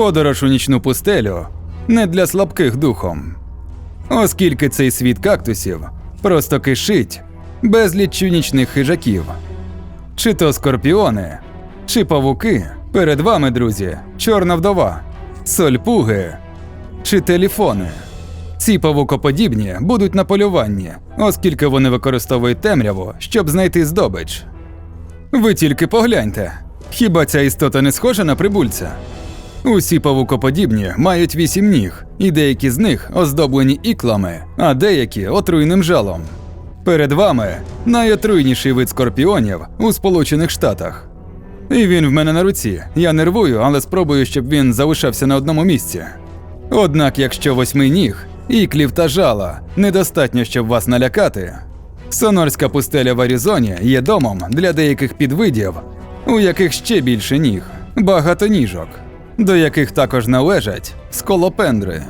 Подорож у нічну пустелю не для слабких духом. Оскільки цей світ кактусів просто кишить безліччю нічних хижаків. Чи то скорпіони, чи павуки. Перед вами, друзі, чорна вдова, сольпуги чи телефони. Ці павукоподібні будуть на полюванні, оскільки вони використовують темряву, щоб знайти здобич. Ви тільки погляньте, хіба ця істота не схожа на прибульця? Усі павукоподібні мають вісім ніг, і деякі з них оздоблені іклами, а деякі отруйним жалом. Перед вами найотруйніший вид скорпіонів у Сполучених Штатах. І він в мене на руці. Я нервую, але спробую, щоб він залишався на одному місці. Однак, якщо восьми ніг, іклів та жала недостатньо, щоб вас налякати. Сонорська пустеля в Аризоні є домом для деяких підвидів, у яких ще більше ніг, багато ніжок, до яких також належать сколопендри.